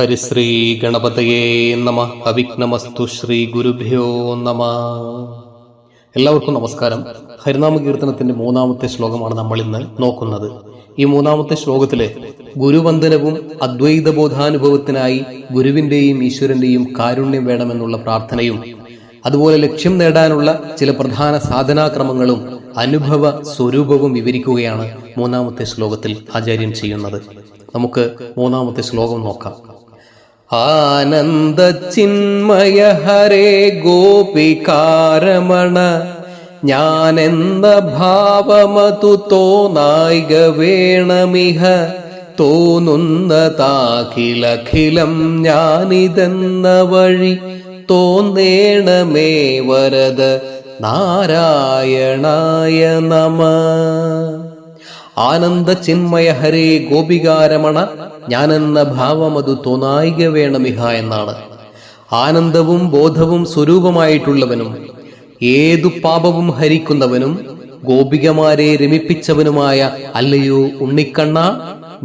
ഹരിശ്രീ ഗണപതയേ നമ. അവിഘ്നമസ്തു ശ്രീ ഗുരുഭ്യോ നമ. എല്ലാവർക്കും നമസ്കാരം. ഹരിനാമ കീർത്തനത്തിന്റെ മൂന്നാമത്തെ ശ്ലോകമാണ് നമ്മൾ ഇന്ന് നോക്കുന്നത്. ഈ മൂന്നാമത്തെ ശ്ലോകത്തിലെ ഗുരുവന്ദനവും അദ്വൈത ബോധാനുഭവത്തിനായി ഗുരുവിന്റെയും ഈശ്വരന്റെയും കാരുണ്യം വേണമെന്നുള്ള പ്രാർത്ഥനയും അതുപോലെ ലക്ഷ്യം നേടാനുള്ള ചില പ്രധാന സാധനാക്രമങ്ങളും അനുഭവ സ്വരൂപവും വിവരിക്കുകയാണ് മൂന്നാമത്തെ ശ്ലോകത്തിൽ ആചാര്യൻ ചെയ്യുന്നത്. നമുക്ക് മൂന്നാമത്തെ ശ്ലോകം നോക്കാം. ആനന്ദചിന്മയ ഹരേ ഗോപികാരമണ ഞാനെന്ന ഭാവമതു തോന്നായിക വേണമിഹ. തോന്നുന്നതാഖിലഖിലം ഞാനിതെന്ന വഴി തോന്നേണമേ വരദ നാരായണായ നമ. ആനന്ദ ചിന്മയ ഹരേ ഗോപികാരമണ ഞാനെന്ന ഭാവമതു തോന്നായിക വേണമിഹ എന്നാണ്. ആനന്ദവും ബോധവും സ്വരൂപമായിട്ടുള്ളവനും ഏതു പാപവും ഹരിക്കുന്നവനും ഗോപികമാരെ രമിപ്പിച്ചവനുമായ അല്ലയോ ഉണ്ണിക്കണ്ണ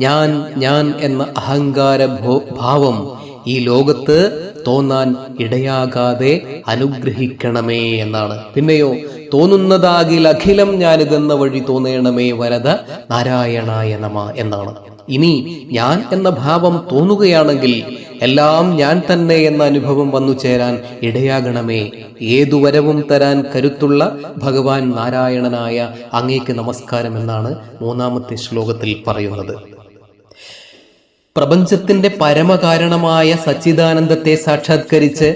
ഞാൻ ഞാൻ എന്ന അഹങ്കാര ഭാവം ഈ ലോകത്ത് തോന്നാൻ ഇടയാകാതെ അനുഗ്രഹിക്കണമേ എന്നാണ്. പിന്നെയോ തോന്നുന്നതാകിൽ അഖിലം ഞാനിതെന്ന വഴി തോന്നേണമേ വരത നാരായണായ നമ എന്നാണ്. ഇനി ഞാൻ എന്ന ഭാവം തോന്നുകയാണെങ്കിൽ എല്ലാം ഞാൻ തന്നെ എന്ന അനുഭവം വന്നു ചേരാൻ ഇടയാകണമേ. ഏതു വരവും തരാൻ കരുത്തുള്ള ഭഗവാൻ നാരായണനായ അങ്ങേക്ക് നമസ്കാരം എന്നാണ് മൂന്നാമത്തെ ശ്ലോകത്തിൽ പറയുന്നത്. പ്രപഞ്ചത്തിന്റെ പരമകാരണമായ സച്ചിദാനന്ദത്തെ സാക്ഷാത്കരിച്ച്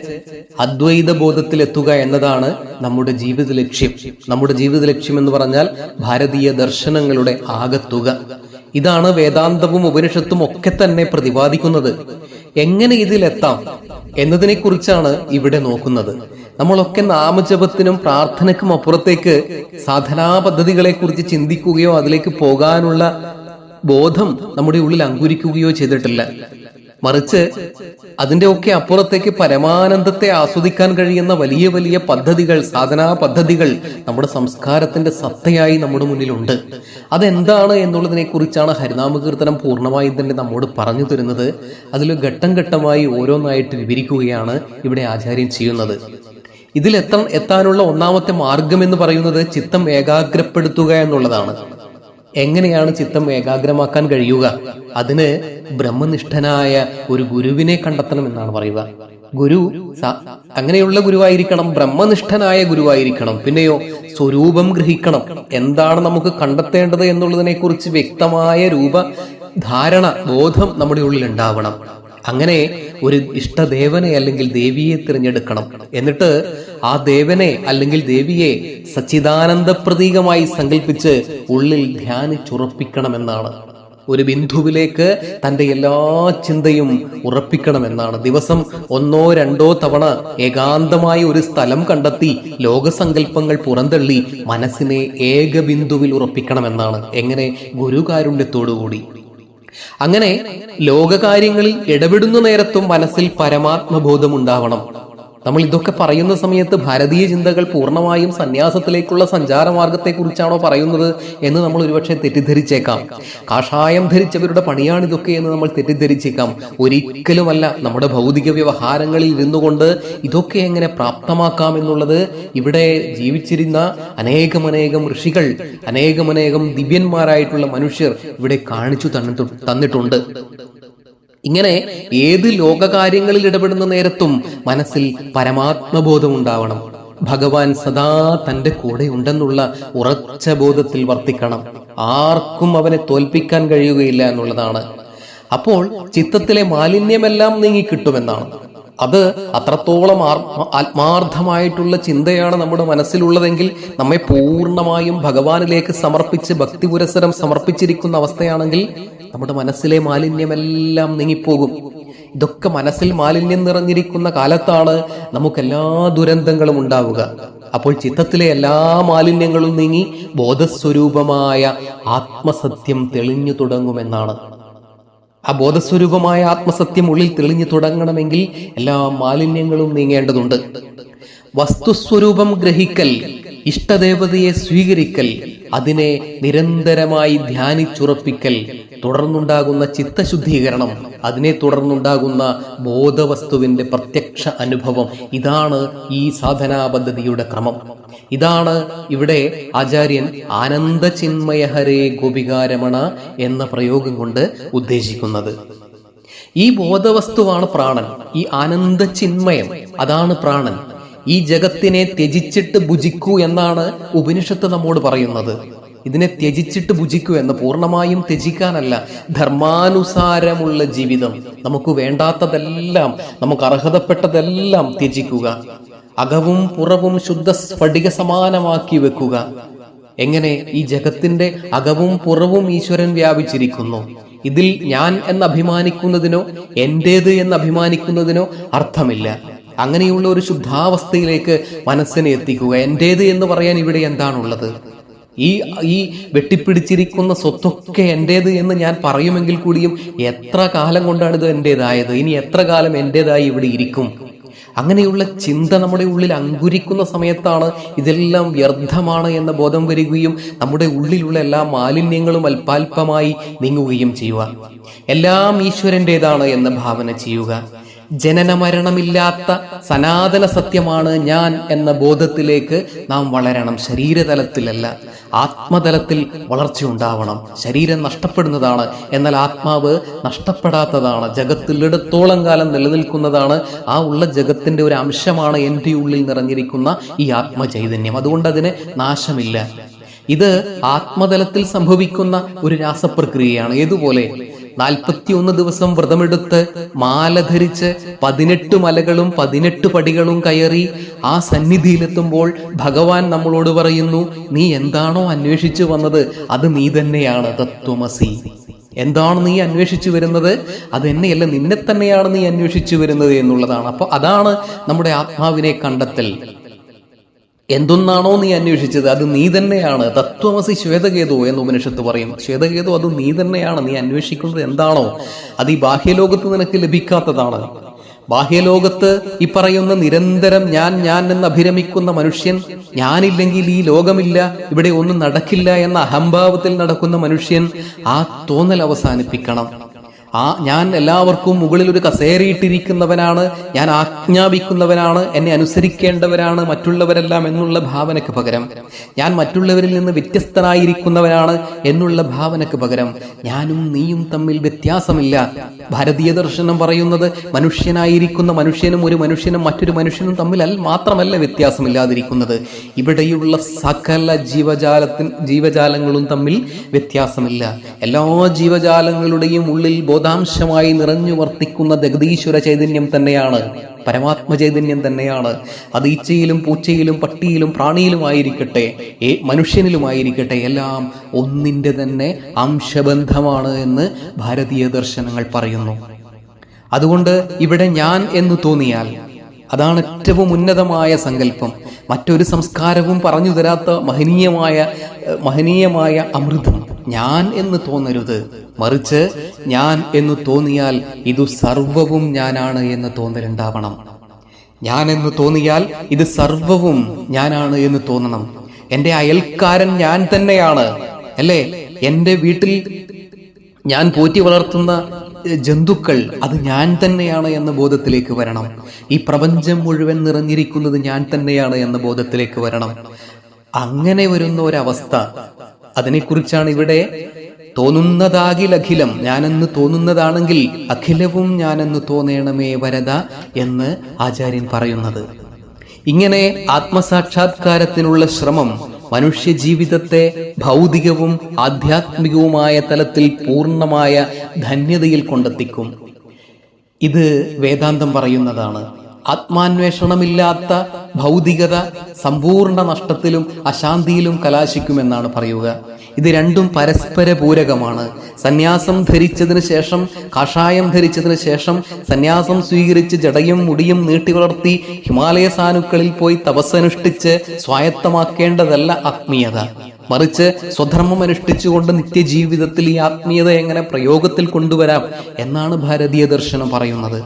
അദ്വൈത ബോധത്തിലെത്തുക എന്നതാണ് നമ്മുടെ ജീവിത ലക്ഷ്യം നമ്മുടെ ജീവിത ലക്ഷ്യം എന്ന് പറഞ്ഞാൽ ഭാരതീയ ദർശനങ്ങളുടെ ആകത്തുക. ഇതാണ് വേദാന്തവും ഉപനിഷത്തും ഒക്കെ തന്നെ പ്രതിപാദിക്കുന്നത്. എങ്ങനെ ഇതിലെത്താം എന്നതിനെ കുറിച്ചാണ് ഇവിടെ നോക്കുന്നത്. നമ്മളൊക്കെ നാമജപത്തിനും പ്രാർത്ഥനയ്ക്കും അപ്പുറത്തേക്ക് സാധനാ പദ്ധതികളെ കുറിച്ച് ചിന്തിക്കുകയോ അതിലേക്ക് പോകാനുള്ള ബോധം നമ്മുടെ ഉള്ളിൽ അങ്കുരിക്കുകയോ ചെയ്തിട്ടില്ല. മറിച്ച് അതിന്റെ ഒക്കെ അപ്പുറത്തേക്ക് പരമാനന്ദത്തെ ആസ്വദിക്കാൻ കഴിയുന്ന വലിയ വലിയ പദ്ധതികൾ സാധനാ പദ്ധതികൾ നമ്മുടെ സംസ്കാരത്തിന്റെ സത്തയായി നമ്മുടെ മുന്നിലുണ്ട്. അതെന്താണ് എന്നുള്ളതിനെ കുറിച്ചാണ് ഹരിനാമകീർത്തനം പൂർണമായും തന്നെ നമ്മോട് പറഞ്ഞു തരുന്നത്. അതിൽ ഘട്ടം ഘട്ടമായി ഓരോന്നായിട്ട് വിവരിക്കുകയാണ് ഇവിടെ ആചാര്യൻ ചെയ്യുന്നത്. ഇതിൽ എത്താൻ എത്താനുള്ള ഒന്നാമത്തെ മാർഗം എന്ന് പറയുന്നത് ചിത്തം ഏകാഗ്രപ്പെടുത്തുക എന്നുള്ളതാണ്. എങ്ങനെയാണ് ചിത്തം ഏകാഗ്രമാക്കാൻ കഴിയുക? അതിന് ബ്രഹ്മനിഷ്ഠനായ ഒരു ഗുരുവിനെ കണ്ടെത്തണം എന്നാണ് പറയുക. ഗുരു അങ്ങനെയുള്ള ഗുരുവായിരിക്കണം ബ്രഹ്മനിഷ്ഠനായ ഗുരുവായിരിക്കണം. പിന്നെയോ സ്വരൂപം ഗ്രഹിക്കണം. എന്താണ് നമുക്ക് കണ്ടെത്തേണ്ടത് എന്നുള്ളതിനെ കുറിച്ച് വ്യക്തമായ രൂപ ധാരണ ബോധം നമ്മുടെ ഉള്ളിൽ ഉണ്ടാവണം അങ്ങനെ ഒരു ഇഷ്ടദേവനെ അല്ലെങ്കിൽ ദേവിയെ തിരഞ്ഞെടുക്കണം. എന്നിട്ട് ആ ദേവനെ അല്ലെങ്കിൽ ദേവിയെ സച്ചിദാനന്ദ പ്രതീകമായി സങ്കല്പിച്ച് ഉള്ളിൽ ധ്യാനിച്ചുറപ്പിക്കണമെന്നാണ്. ഒരു ബിന്ദുവിലേക്ക് തന്റെ എല്ലാ ചിന്തയും ഉറപ്പിക്കണമെന്നാണ്. ദിവസം ഒന്നോ രണ്ടോ തവണ ഏകാന്തമായി ഒരു സ്ഥലം കണ്ടെത്തി ലോകസങ്കല്പങ്ങൾ പുറന്തള്ളി മനസ്സിനെ ഏക ബിന്ദുവിൽ ഉറപ്പിക്കണമെന്നാണ്. എങ്ങനെ ഗുരുകാരുണ്യത്തോടുകൂടി. അങ്ങനെ ലോകകാര്യങ്ങളിൽ ഇടപെടുന്ന നേരത്തും മനസ്സിൽ പരമാത്മബോധം ഉണ്ടാവണം നമ്മൾ ഇതൊക്കെ പറയുന്ന സമയത്ത് ഭാരതീയ ചിന്തകൾ പൂർണമായും സന്യാസത്തിലേക്കുള്ള സഞ്ചാരമാർഗത്തെ കുറിച്ചാണോ പറയുന്നത് എന്ന് നമ്മൾ ഒരുപക്ഷെ തെറ്റിദ്ധരിച്ചേക്കാം. കാഷായം ധരിച്ചവരുടെ പണിയാണ് ഇതൊക്കെ എന്ന് നമ്മൾ തെറ്റിദ്ധരിച്ചേക്കാം. ഒരിക്കലുമല്ല നമ്മുടെ ഭൗതിക വ്യവഹാരങ്ങളിൽ ഇരുന്നുകൊണ്ട് ഇതൊക്കെ എങ്ങനെ പ്രാപ്തമാക്കാം എന്നുള്ളത് ഇവിടെ ജീവിച്ചിരുന്ന അനേകമനേകം ഋഷികൾ അനേകമനേകം ദിവ്യന്മാരായിട്ടുള്ള മനുഷ്യർ ഇവിടെ കാണിച്ചു തന്നിട്ടു തന്നിട്ടുണ്ട്. ഇങ്ങനെ ഏത് ലോകകാര്യങ്ങളിൽ ഇടപെടുന്ന നേരത്തും മനസ്സിൽ പരമാത്മബോധം ഉണ്ടാവണം ഭഗവാൻ സദാ തന്റെ കൂടെ ഉണ്ടെന്നുള്ള ഉറച്ച ബോധത്തിൽ വർത്തിക്കണം. ആർക്കും അവനെ തോൽപ്പിക്കാൻ കഴിയുകയില്ല എന്നുള്ളതാണ്. അപ്പോൾ ചിത്തത്തിലെ മാലിന്യമെല്ലാം നീങ്ങിക്കിട്ടുമെന്നാണ്. അത് അത്രത്തോളം ആത്മാർത്ഥമായിട്ടുള്ള ചിന്തയാണ് നമ്മുടെ മനസ്സിലുള്ളതെങ്കിൽ നമ്മെ പൂർണമായും ഭഗവാനിലേക്ക് സമർപ്പിച്ച് ഭക്തി പുരസരം സമർപ്പിച്ചിരിക്കുന്ന അവസ്ഥയാണെങ്കിൽ നമ്മുടെ മനസ്സിലെ മാലിന്യമെല്ലാം നീങ്ങിപ്പോകും. ഇതൊക്കെ മനസ്സിൽ മാലിന്യം നിറഞ്ഞിരിക്കുന്ന കാലത്താണ് നമുക്ക് എല്ലാ ദുരന്തങ്ങളും ഉണ്ടാവുക. അപ്പോൾ ചിത്തത്തിലെ എല്ലാ മാലിന്യങ്ങളും നീങ്ങി ബോധസ്വരൂപമായ ആത്മസത്യം തെളിഞ്ഞു തുടങ്ങുമെന്നാണ്. ആ ബോധസ്വരൂപമായ ആത്മസത്യം ഉള്ളിൽ തെളിഞ്ഞു തുടങ്ങണമെങ്കിൽ എല്ലാ മാലിന്യങ്ങളും നീങ്ങേണ്ടതുണ്ട്. വസ്തുസ്വരൂപം ഗ്രഹിക്കൽ ഇഷ്ടദേവതയെ സ്വീകരിക്കൽ അതിനെ നിരന്തരമായി ധ്യാനിച്ചുറപ്പിക്കൽ തുടർന്നുണ്ടാകുന്ന ചിത്തശുദ്ധീകരണം അതിനെ തുടർന്നുണ്ടാകുന്ന ബോധവസ്തുവിന്റെ പ്രത്യക്ഷ അനുഭവം ഇതാണ് ഈ സാധനാ പദ്ധതിയുടെ ക്രമം. ഇതാണ് ഇവിടെ ആചാര്യൻ ആനന്ദചിന്മയഹരേ ഗോപികാരമണ എന്ന പ്രയോഗം കൊണ്ട് ഉദ്ദേശിക്കുന്നത്. ഈ ബോധവസ്തുവാണ് പ്രാണൻ ഈ ആനന്ദചിന്മയം അതാണ് പ്രാണൻ. ഈ ജഗത്തിനെ ത്യജിച്ചിട്ട് ഭുജിക്കൂ എന്നാണ് ഉപനിഷത്ത് നമ്മോട് പറയുന്നത്. ഇതിനെ ത്യജിച്ചിട്ട് ഭുജിക്കൂ എന്ന് പൂർണമായും ത്യജിക്കാനല്ല ധർമാനുസാരമുള്ള ജീവിതം. നമുക്ക് വേണ്ടാത്തതെല്ലാം നമുക്ക് അർഹതപ്പെട്ടതെല്ലാം ത്യജിക്കുക. അകവും പുറവും ശുദ്ധ സ്ഫടിക സമാനമാക്കി വെക്കുക. എങ്ങനെ ഈ ജഗത്തിന്റെ അകവും പുറവും ഈശ്വരൻ വ്യാപിച്ചിരിക്കുന്നു? ഇതിൽ ഞാൻ എന്ന് അഭിമാനിക്കുന്നതിനോ എന്റേത് എന്ന് അഭിമാനിക്കുന്നതിനോ അർത്ഥമില്ല. അങ്ങനെയുള്ള ഒരു ശുദ്ധാവസ്ഥയിലേക്ക് മനസ്സിനെ എത്തിക്കുക. എന്റേത് എന്ന് പറയാൻ ഇവിടെ എന്താണുള്ളത്? ഈ ഈ വെട്ടിപ്പിടിച്ചിരിക്കുന്ന സ്വത്തൊക്കെ എന്റേത് എന്ന് ഞാൻ പറയുമെങ്കിൽ കൂടിയും എത്ര കാലം കൊണ്ടാണ് ഇത് എന്റേതായത് ഇനി എത്ര കാലം എന്റേതായി ഇവിടെ ഇരിക്കും? അങ്ങനെയുള്ള ചിന്ത നമ്മുടെ ഉള്ളിൽ അങ്കുരിക്കുന്ന സമയത്താണ് ഇതെല്ലാം വ്യർത്ഥമാണ് എന്ന ബോധം വരികയും നമ്മുടെ ഉള്ളിലുള്ള എല്ലാ മാലിന്യങ്ങളും അല്പാൽപമായി നീങ്ങുകയും ചെയ്യുക. എല്ലാം ഈശ്വരന്റെതാണ് എന്ന ഭാവന ചെയ്യുക. ജനന മരണമില്ലാത്ത സനാതന സത്യമാണ് ഞാൻ എന്ന ബോധത്തിലേക്ക് നാം വളരണം. ശരീരതലത്തിലല്ല ആത്മതലത്തിൽ വളർച്ചയുണ്ടാവണം ശരീരം നഷ്ടപ്പെടുന്നതാണ്. എന്നാൽ ആത്മാവ് നഷ്ടപ്പെടാത്തതാണ്. ജഗത്തിലിടത്തോളം കാലം നിലനിൽക്കുന്നതാണ്. ആ ഉള്ള ജഗത്തിന്റെ ഒരു അംശമാണ് എന്റെ ഉള്ളിൽ നിറഞ്ഞിരിക്കുന്ന ഈ ആത്മചൈതന്യം. അതുകൊണ്ട് അതിന് നാശമില്ല. ഇത് ആത്മതലത്തിൽ സംഭവിക്കുന്ന ഒരു രാസപ്രക്രിയയാണ്. ഏതുപോലെ? നാൽപ്പത്തിയൊന്ന് ദിവസം വ്രതമെടുത്ത് മാല ധരിച്ച് പതിനെട്ട് മലകളും പതിനെട്ട് പടികളും കയറി ആ സന്നിധിയിലെത്തുമ്പോൾ ഭഗവാൻ നമ്മളോട് പറയുന്നു നീ എന്താണോ അന്വേഷിച്ചു വന്നത് അത് നീ തന്നെയാണ് തത്വമസി. എന്താണ് നീ അന്വേഷിച്ചു വരുന്നത്? അത് എന്നെയല്ല നിന്നെ തന്നെയാണ് നീ അന്വേഷിച്ചു വരുന്നത് എന്നുള്ളതാണ്. അപ്പൊ അതാണ് നമ്മുടെ ആത്മാവിനെ കണ്ടെത്തൽ. എന്തൊന്നാണോ നീ അന്വേഷിച്ചത്? അത് നീ തന്നെയാണ്. തത്വമസി ശ്വേതകേതു എന്ന് ഉപനിഷത്ത് പറയും ശ്വേതകേതു അത് നീ തന്നെയാണ്. നീ അന്വേഷിക്കുന്നത് എന്താണോ? അത് ഈ ബാഹ്യലോകത്ത് നിനക്ക് ലഭിക്കാത്തതാണ്. ബാഹ്യലോകത്ത് ഈ പറയുന്ന നിരന്തരം ഞാൻ ഞാൻ എന്ന് അഭിരമിക്കുന്ന മനുഷ്യൻ ഞാനില്ലെങ്കിൽ ഈ ലോകമില്ല ഇവിടെ ഒന്നും നടക്കില്ല എന്ന അഹംഭാവത്തിൽ നടക്കുന്ന മനുഷ്യൻ ആ തോന്നൽ അവസാനിപ്പിക്കണം. ആ ഞാൻ എല്ലാവർക്കും മുകളിൽ ഒരു കസേരയിട്ടിരിക്കുന്നവനാണ് ഞാൻ ആജ്ഞാപിക്കുന്നവനാണ് എന്നെ അനുസരിക്കേണ്ടവരാണ് മറ്റുള്ളവരെല്ലാം എന്നുള്ള ഭാവനയ്ക്ക് പകരം. ഞാൻ മറ്റുള്ളവരിൽ നിന്ന് വ്യത്യസ്തനായിരിക്കുന്നവനാണ് എന്നുള്ള ഭാവനയ്ക്ക് പകരം. ഞാനും നീയും തമ്മിൽ വ്യത്യാസമില്ല. ഭാരതീയ ദർശനം പറയുന്നത് മനുഷ്യനായിരിക്കുന്ന മനുഷ്യനും ഒരു മനുഷ്യനും മറ്റൊരു മനുഷ്യനും തമ്മിൽ മാത്രമല്ല വ്യത്യാസമില്ലാതിരിക്കുന്നത്. ഇവിടെയുള്ള സകല ജീവജാലത്തിൻ ജീവജാലങ്ങളും തമ്മിൽ വ്യത്യാസമില്ല. എല്ലാ ജീവജാലങ്ങളുടെയും ഉള്ളിൽ ബോധാംശമായി നിറഞ്ഞു വർത്തിക്കുന്ന ജഗദീശ്വര ചൈതന്യം തന്നെയാണ്. പരമാത്മ ചൈതന്യം തന്നെയാണ്. അത് ഈച്ചയിലും പൂച്ചയിലും പട്ടിയിലും പ്രാണിയിലുമായിരിക്കട്ടെ മനുഷ്യനിലുമായിരിക്കട്ടെ എല്ലാം ഒന്നിന്റെ തന്നെ അംശബന്ധമാണ് എന്ന് ഭാരതീയ ദർശനങ്ങൾ പറയുന്നു. അതുകൊണ്ട് ഇവിടെ ഞാൻ എന്ന് തോന്നിയാൽ അതാണ് ഏറ്റവും ഉന്നതമായ സങ്കല്പം. മറ്റൊരു സംസ്കാരവും പറഞ്ഞു തരാത്ത മഹനീയമായ മഹനീയമായ അമൃതം ഞാൻ എന്ന് തോന്നരുത്. മറിച്ച് ഞാൻ എന്ന് തോന്നിയാൽ ഇതു സർവവും ഞാനാണ് എന്ന് തോന്നലുണ്ടാവണം. ഞാൻ എന്ന് തോന്നിയാൽ ഇത് സർവവും ഞാനാണ് എന്ന് തോന്നണം. എന്റെ അയൽക്കാരൻ ഞാൻ തന്നെയാണ് അല്ലേ? എന്റെ വീട്ടിൽ ഞാൻ പോറ്റി വളർത്തുന്ന ജന്തുക്കൾ അത് ഞാൻ തന്നെയാണ് എന്ന ബോധത്തിലേക്ക് വരണം. ഈ പ്രപഞ്ചം മുഴുവൻ നിറഞ്ഞിരിക്കുന്നത് ഞാൻ തന്നെയാണ് എന്ന ബോധത്തിലേക്ക് വരണം. അങ്ങനെ വരുന്ന ഒരവസ്ഥ അതിനെക്കുറിച്ചാണ് ഇവിടെ തോന്നുന്നതാകിലഖിലം ഞാനെന്ന് തോന്നുന്നതാണെങ്കിൽ അഖിലവും ഞാനെന്ന് തോന്നേണമേ വരത എന്ന് ആചാര്യൻ പറയുന്നത്. ഇങ്ങനെ ആത്മസാക്ഷാത്കാരത്തിനുള്ള ശ്രമം മനുഷ്യ ജീവിതത്തെ ഭൗതികവും ആധ്യാത്മികവുമായ തലത്തിൽ പൂർണമായ ധന്യതയിൽ കൊണ്ടെത്തിക്കും. ഇത് വേദാന്തം പറയുന്നതാണ്. ആത്മാന്വേഷണമില്ലാത്ത ഭൗതികത സമ്പൂർണ നഷ്ടത്തിലും അശാന്തിയിലും കലാശിക്കുമെന്നാണ് പറയുക. ഇത് രണ്ടും പരസ്പര പൂരകമാണ്. സന്യാസം ധരിച്ചതിന് ശേഷം കഷായം ധരിച്ചതിന് ശേഷം സന്യാസം സ്വീകരിച്ച് ജടയും മുടിയും നീട്ടി വളർത്തി ഹിമാലയ സാനുക്കളിൽ പോയി തപസ്സനുഷ്ഠിച്ച് സ്വായത്തമാക്കേണ്ടതല്ല ആത്മീയത. മറിച്ച് സ്വധർമ്മം അനുഷ്ഠിച്ചുകൊണ്ട് നിത്യജീവിതത്തിൽ ഈ ആത്മീയത എങ്ങനെ പ്രയോഗത്തിൽ കൊണ്ടുവരാം എന്നാണ് ഭാരതീയ ദർശനം പറയുന്നത്.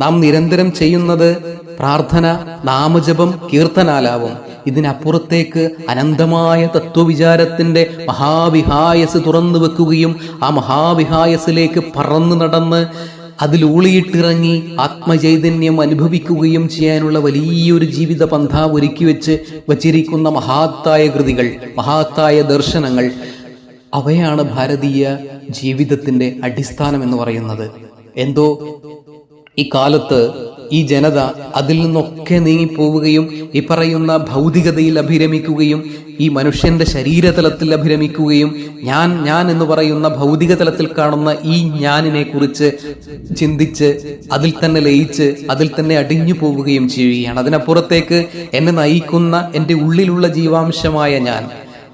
നാം നിരന്തരം ചെയ്യുന്നത് പ്രാർത്ഥന നാമജപം കീർത്തനാലാപം. ഇതിനപ്പുറത്തേക്ക് അനന്തമായ തത്വവിചാരത്തിന്റെ മഹാവിഹായസ് തുറന്നു വെക്കുകയും ആ മഹാവിഹായസിലേക്ക് പറന്നു നടന്ന് അതിലൂളിയിട്ടിറങ്ങി ആത്മചൈതന്യം അനുഭവിക്കുകയും ചെയ്യാനുള്ള വലിയൊരു ജീവിത പന്ഥ ഒരുക്കി വെച്ച് വച്ചിരിക്കുന്ന മഹാത്തായ കൃതികൾ മഹാത്തായ ദർശനങ്ങൾ അവയാണ് ഭാരതീയ ജീവിതത്തിന്റെ അടിസ്ഥാനം എന്ന് പറയുന്നത്. എന്തോ ഈ കാലത്ത് ഈ ജനത അതിൽ നിന്നൊക്കെ നീങ്ങിപ്പോവുകയും ഈ പറയുന്ന ഭൗതികതയിൽ അഭിരമിക്കുകയും ഈ മനുഷ്യന്റെ ശരീരതലത്തിൽ അഭിരമിക്കുകയും ഞാൻ ഞാൻ എന്ന് പറയുന്ന ഭൗതിക തലത്തിൽ കാണുന്ന ഈ ഞാനിനെ കുറിച്ച് ചിന്തിച്ച് അതിൽ തന്നെ ലയിച്ച് അതിൽ തന്നെ അടിഞ്ഞു പോവുകയും ചെയ്യുകയാണ്. അതിനപ്പുറത്തേക്ക് എന്നെ നയിക്കുന്ന എന്റെ ഉള്ളിലുള്ള ജീവാംശമായ ഞാൻ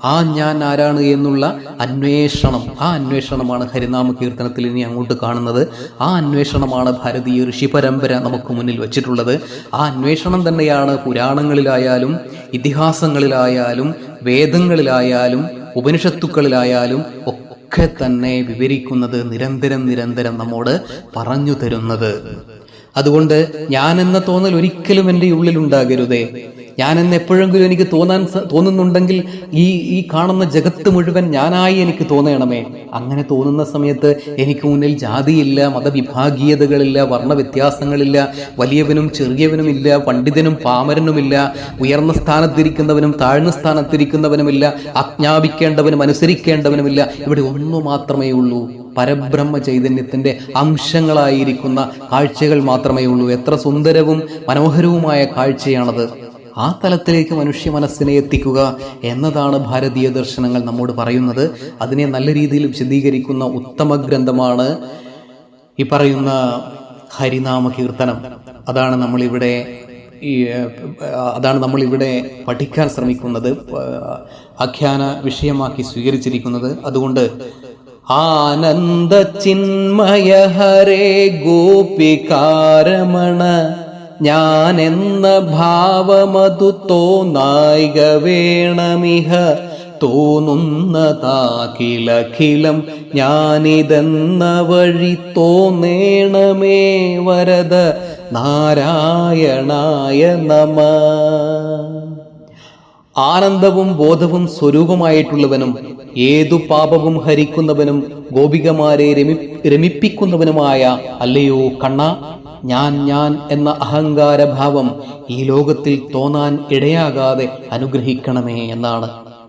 ആ ഞാൻ ആരാണ് എന്നുള്ള അന്വേഷണം ആ അന്വേഷണമാണ് ഹരിനാമ കീർത്തനത്തിൽ ഇനി അങ്ങോട്ട് കാണുന്നത്. ആ അന്വേഷണമാണ് ഭാരതീയ ഋഷി പരമ്പര നമുക്ക് മുന്നിൽ വെച്ചിട്ടുള്ളത്. ആ അന്വേഷണം തന്നെയാണ് പുരാണങ്ങളിലായാലും ഇതിഹാസങ്ങളിലായാലും വേദങ്ങളിലായാലും ഉപനിഷത്തുക്കളിലായാലും ഒക്കെ തന്നെ വിവരിക്കുന്നത് നിരന്തരം നിരന്തരം നമ്മോട് പറഞ്ഞു തരുന്നത്. അതുകൊണ്ട് ഞാൻ എന്ന തോന്നൽ ഒരിക്കലും എന്റെ ഉള്ളിൽ ഉണ്ടാകരുതേ ഞാൻ എന്ന് എപ്പോഴെങ്കിലും എനിക്ക് തോന്നാൻ തോന്നുന്നുണ്ടെങ്കിൽ ഈ ഈ കാണുന്ന ജഗത്ത് മുഴുവൻ ഞാനായി എനിക്ക് തോന്നണമേ. അങ്ങനെ തോന്നുന്ന സമയത്ത് എനിക്ക് മുന്നിൽ ജാതിയില്ല മതവിഭാഗീയതകളില്ല വർണവ്യത്യാസങ്ങളില്ല വലിയവനും ചെറിയവനും ഇല്ല പണ്ഡിതനും പാമരനുമില്ല ഉയർന്ന സ്ഥാനത്തിരിക്കുന്നവനും താഴ്ന്ന സ്ഥാനത്തിരിക്കുന്നവനുമില്ല ആജ്ഞാപിക്കേണ്ടവനും അനുസരിക്കേണ്ടവനുമില്ല. ഇവിടെ ഒന്നു മാത്രമേ ഉള്ളൂ. പരബ്രഹ്മ ചൈതന്യത്തിന്റെ അംശങ്ങളായിരിക്കുന്ന കാഴ്ചകൾ മാത്രമേ ഉള്ളൂ. എത്ര സുന്ദരവും മനോഹരവുമായ കാഴ്ചയാണത്. ആ തലത്തിലേക്ക് മനുഷ്യ മനസ്സിനെ എത്തിക്കുക എന്നതാണ് ഭാരതീയ ദർശനങ്ങൾ നമ്മോട് പറയുന്നത്. അതിനെ നല്ല രീതിയിൽ വിശദീകരിക്കുന്ന ഉത്തമ ഗ്രന്ഥമാണ് ഈ പറയുന്ന ഹരിനാമ കീർത്തനം. അതാണ് നമ്മളിവിടെ ഈ അതാണ് നമ്മളിവിടെ പഠിക്കാൻ ശ്രമിക്കുന്നത്. ആഖ്യാന വിഷയമാക്കി സ്വീകരിച്ചിരിക്കുന്നത്. അതുകൊണ്ട് ആനന്ദ ചിന്മയ ഹരേ ഗോപികാരമണ ഞാൻ എന്ന ഭാവമതു തോന്നായിക വേണമിഹ തോന്നുന്നതാകിലഖിലം ഞാനിതെന്ന വഴി തോന്നേണമേ വരദ നാരായണായ നമ. ആനന്ദവും ബോധവും സ്വരൂപമായിട്ടുള്ളവനും ഏതു പാപവും ഹരിക്കുന്നവനും ഗോപികമാരെ രമി രമിപ്പിക്കുന്നവനുമായ അല്ലയോ കണ്ണ? ഞാൻ ഞാൻ എന്ന അഹങ്കാരഭാവം ഈ ലോകത്തിൽ തോന്നാൻ ഇടയാകാതെ അനുഗ്രഹിക്കണമേ എന്നാണ്.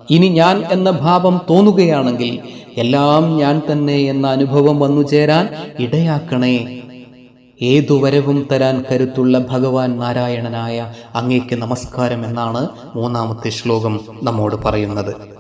ഇനി ഞാൻ എന്ന ഭാവം തോന്നുകയാണെങ്കിൽ എല്ലാം ഞാൻ തന്നെ എന്ന അനുഭവം വന്നു ചേരാൻ ഇടയാക്കണേ ഏതു വരവും തരാൻ കരുത്തുള്ള ഭഗവാൻ നാരായണനായ അങ്ങേക്ക് നമസ്കാരം എന്നാണ് മൂന്നാമത്തെ ശ്ലോകം നമ്മോട് പറയുന്നത്.